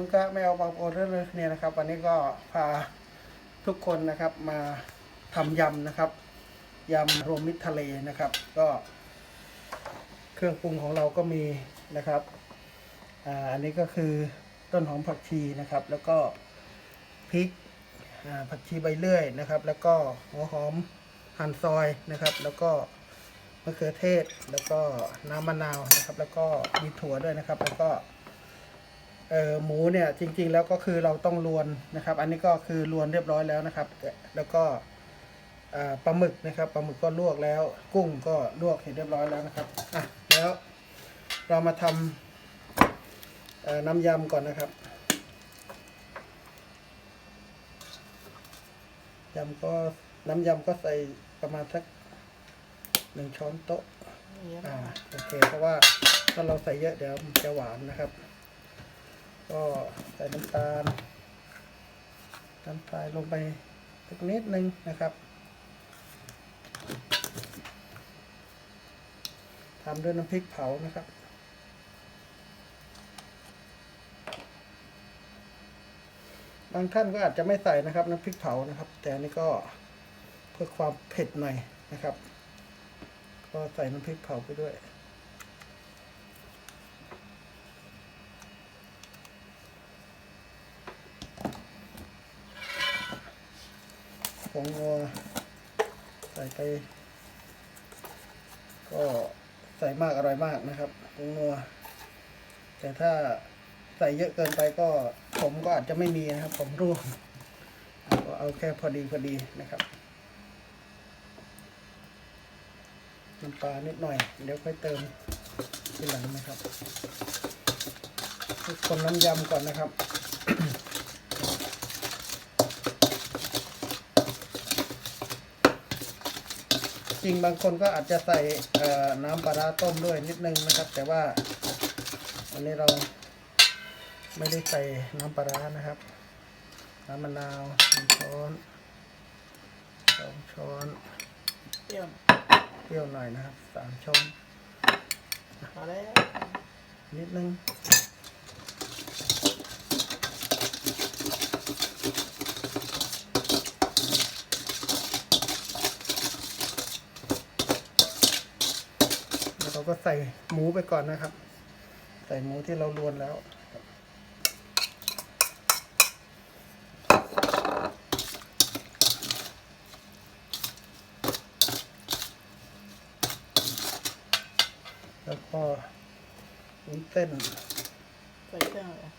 จุงกะไม่เอาบางโอนเรื่องเนี่ยนะครับ วันนี้ก็พาทุกคนนะครับมาทำยำนะครับยำรวมมิตรทะเลนะครับ ก็ เครื่องปรุงของเราก็มีนะครับอ่าอันนี้ก็คือต้นหอมผักชีนะครับ แล้วก็พริกอ่าผักชีใบเลื่อยนะครับ แล้วก็หัวหอมหั่นซอยนะครับ แล้วก็มะเขือเทศแล้วก็น้ำมะนาวนะครับ แล้วก็มีถั่วด้วยนะครับ แล้วก็ เอ่อหมูเนี่ยจริงๆแล้วก็คือเราต้องลวนนะครับ อันนี้ก็คือลวนเรียบร้อยแล้วนะครับ แล้วก็อ่าปลาหมึกนะครับปลาหมึกก็ลวกแล้ว กุ้งก็ลวกเสร็จเรียบร้อยแล้วนะครับอะแล้วเรามาทำเอ่อน้ำยำก่อนนะครับยำก็น้ำยำก็ใส่ประมาณสักหนึ่งช้อนโต๊ะอ่าโอเคเพราะว่าถ้าเราใส่เยอะเดี๋ยวมันจะหวานนะครับ ก็ใส่น้ำตาลน้ำตาลลงไปสักนิดนึงนะครับทำด้วยน้ำพริกเผานะครับบางท่านก็อาจจะไม่ใส่นะครับน้ำพริกเผานะครับ แต่อันนี้ก็เพื่อความเผ็ดหน่อยนะครับ ก็ใส่น้ำพริกเผาไปด้วย ผงงัวใส่ไป ก็ใส่มากอร่อยมากนะครับผงงัวแต่ถ้าใส่เยอะเกินไปก็ผมก็อาจจะไม่มีนะครับ ผมร่วงก็เอาแค่พอดีพอดีนะครับน้ำปลานิดหน่อย เดี๋ยวค่อยเติมทีหลังนะครับคนน้ำยำก่อนนะครับ จริงบางคนก็อาจจะใส่เอ่อน้ำปลาร้าต้มด้วยนิดนึงนะครับ แต่ว่าอันนี้เราไม่ได้ใส่น้ำปลาร้านะครับ น้ำมะนาวหนึ่งช้อนสองช้อนเปรี้ยวเปรี้ยวหน่อยนะครับสามช้อนพอแล้วนิดนึงแล้วเรา ก็ใส่หมูไปก่อนนะครับ ใส่หมูที่เราลวนแล้วแล้วก็วุ้นเส้นใส่เครื่องเลย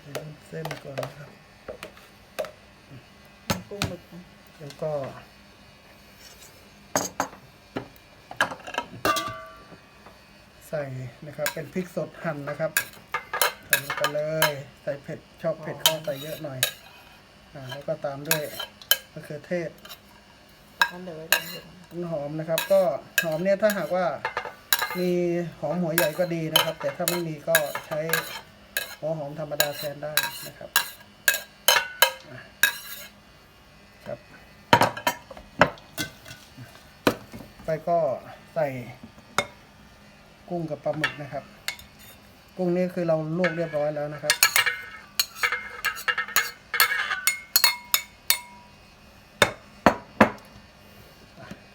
ใส่วุ้นเส้นก่อนนะครับกุ้ งหมึกนะแล้วก็ ใส่นะครับ เป็นพริกสดหั่นนะครับใส่ลงไปเลย ใส่เผ็ดชอบเผ็ดก็ใส่เยอะหน่อยอ่าแล้วก็ตามด้วยมะเขือเทศงั้นเดี๋ยวไว้ตรงนี้ต้นหอมนะครับ ก็หอมเนี่ยถ้าหากว่ามีหอมหัวใหญ่ก็ดีนะครับ แต่ถ้าไม่มีก็ใช้หัวหอมธรรมดาแทนได้นะครับอะครับ ไปก็ใส่กุ้งกับปลาหมึกนะครับ กุ้งนี่คือเราลวกเรียบร้อยแล้วนะครับ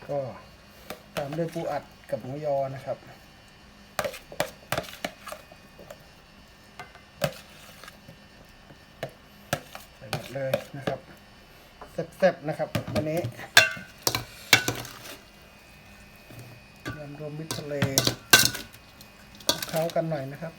ก็ตามด้วยปูอัดกับหมูยอนะครับใส่หมดเลยนะครับแซ่บๆนะครับวันนี้ยำ รวมมิตรทะเลเคล้ากันหน่อยนะครับ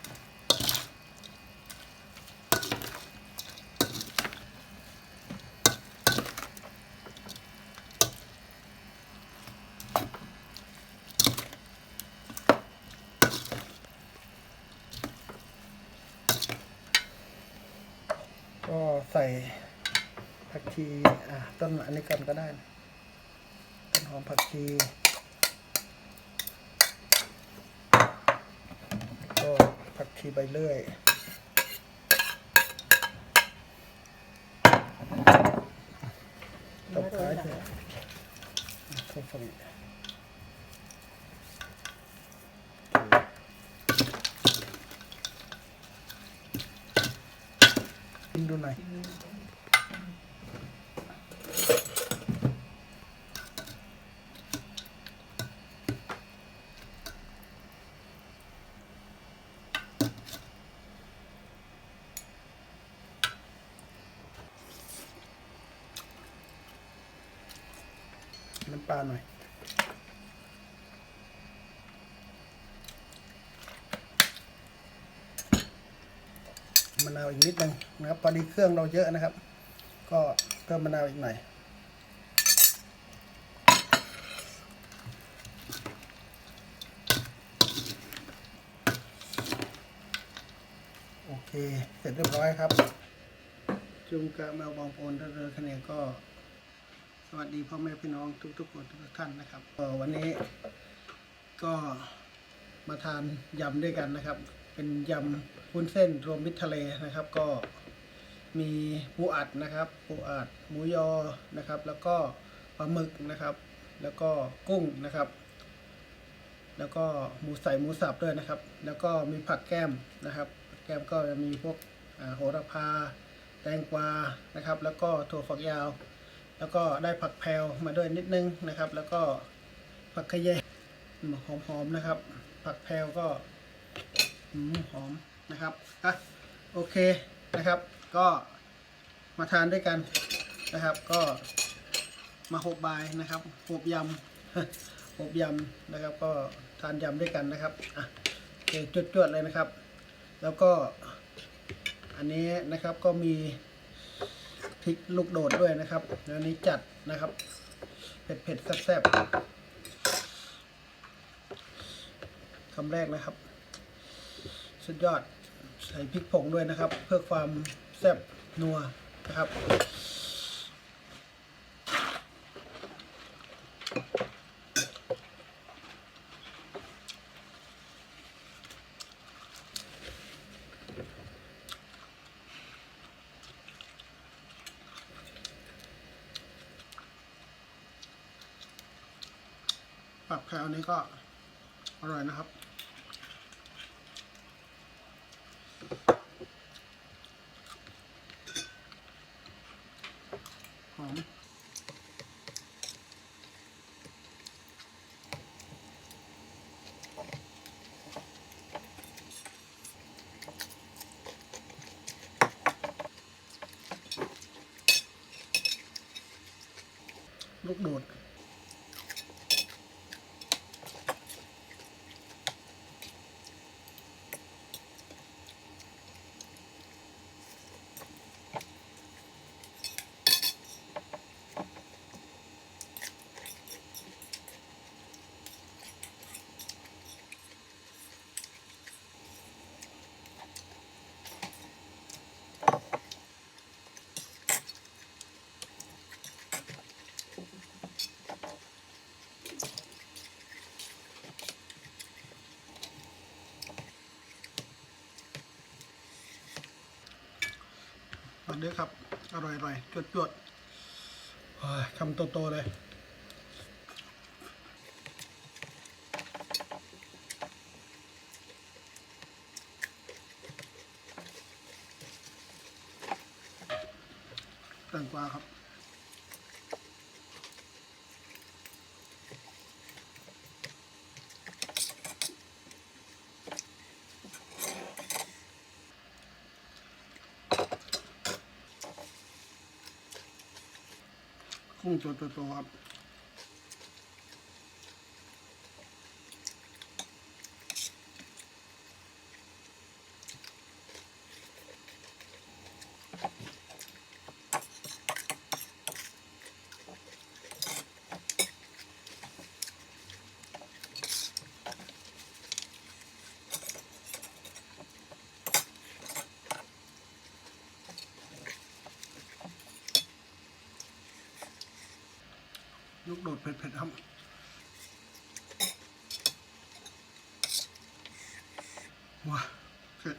ก็ใส่ผักชี อะ ต้นอันนี้กันก็ได้ ต้นหอมผักชี ทีใบเลื่อยตบท้ายเถอะทุ่งดูหน่อย ปลาหน่อย มะนาวอีกนิดนึงนะครับพอดีเครื่องเราเยอะนะครับ ก็เพิ่มมะนาวอีกหน่อยโอเค เสร็จเรียบร้อยครับ จุงกะแมวบองโอนท่าเรือคะแนนก็ วัสดีพ่อแม่พี่น้องทุกๆคนทุกท่านนะครับวันนี้ก็มาทานยำด้วยกันนะครับ เป็นยำวุ้นเส้นรวมมิตรทะเลนะครับ ก็มีปูอัดนะครับปูอัดหมูยอนะครับ แล้วก็ปลาหมึกนะครับ แล้วก็กุ้งนะครับ แล้วก็หมูใส่หมูสับด้วยนะครับ แล้วก็มีผักแก้มนะครับ แก้มก็จะมีพวกโหระพาแตงกวานะครับ แล้วก็ถั่วฝักยาว แล้วก็ได้ผักแพรวมาด้วยนิดนึงนะครับ แล้วก็ผักขะแยงหอมๆนะครับ ผักแพรวก็หอมนะครับอะโอเคนะครับ ก็มาทานด้วยกันนะครับ ก็มาหบบายนะครับหบยำหบยำนะครับ ก็ทานยำด้วยกันนะครับอะเคจวดๆเลยนะครับ แล้วก็อันนี้นะครับก็มี พริกลูกโดดด้วยนะครับแล้วนี้จัดนะครับ เผ็ดเผ็ดแซ่บๆคำแรกนะครับ สุดยอดใส่พริกผงด้วยนะครับ เพื่อความแซ่บนัวนะครับ นี้ก็อร่อยนะครับ หอมลูกโดด มาด้วยครับ อร่อยอร่อยจวดจวดๆคำโตๆเลยแตงกวาครับ กุ้งตัวโตๆครับลูกโดเผ็ดๆครับว้าเผ็ด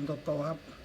ำโตครับ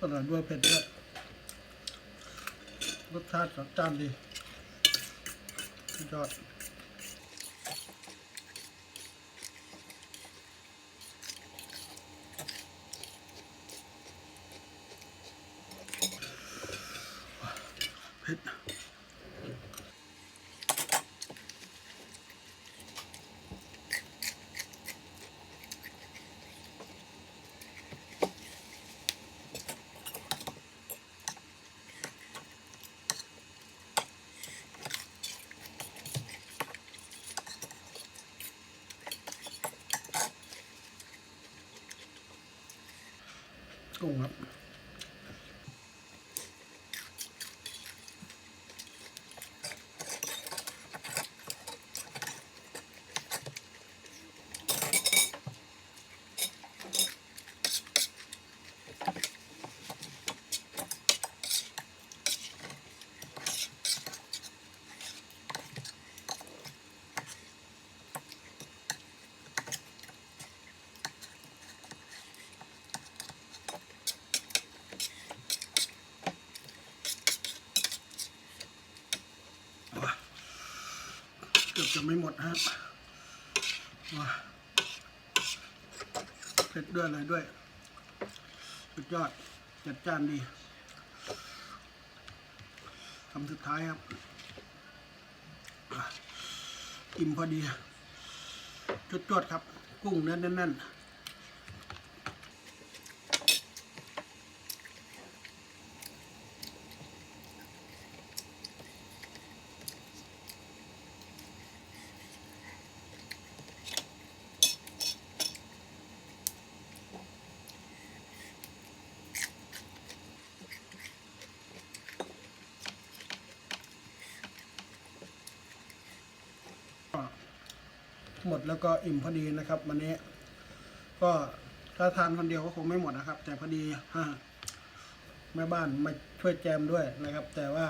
อร่อยด้วยเผ็ดด้วยรสชาติจัดจ้านดียอด กุ้งครับ กือบจะไม่หมดฮะว้าเผ็ดด้วยอะไรด้วย สุดยอด จัดจ้านดีคำสุดท้ายครับอิ่มพอดีจวดๆครับ กุ้งเนื้อแน่นๆ ก็ หมดแล้วก็อิ่มพอดีนะครับวันนี้ ก็ถ้าทานคนเดียวก็คงไม่หมดนะครับ แต่พอดีฮะแม่บ้านมาช่วยแจมด้วยนะครับ แต่ว่า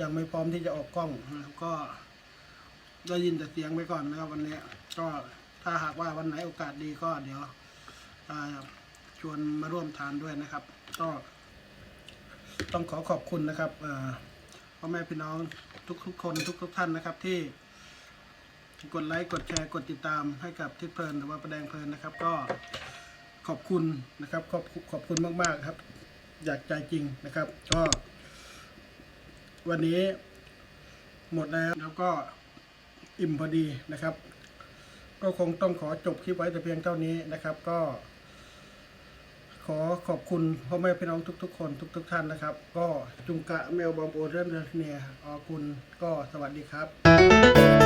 ยังไม่พร้อมที่จะออกกล้องนะครับก็ได้ยินแต่เสียงไปก่อนนะครับ วันนี้ก็ถ้าหากว่าวันไหนโอกาสดีก็เดี๋ยวชวนมาร่วมทานด้วยนะครับ ก็ต้องขอขอบคุณนะครับพ่อแม่พี่น้องทุกๆคนทุกๆท่านนะครับที่ กดไลค์กดแชร์กดติดตามให้กับทิศเพลินหรือว่าประแดงเพลินนะครับ ก็ขอบคุณนะครับขอบขอบคุณมากๆครับ อยากใจจริงนะครับ ก็ วันนี้หมดแล้วแล้วก็อิ่มพอดีนะครับ ก็คงต้องขอจบคลิปไว้แต่เพียงเท่านี้นะครับ ก็ ขอขอบคุณพ่อแม่พี่น้องทุก ๆ คนทุก ๆ ท่านนะครับ ก็จุงกะเมลบอมโอเรนเนียออคุณก็สวัสดีครับ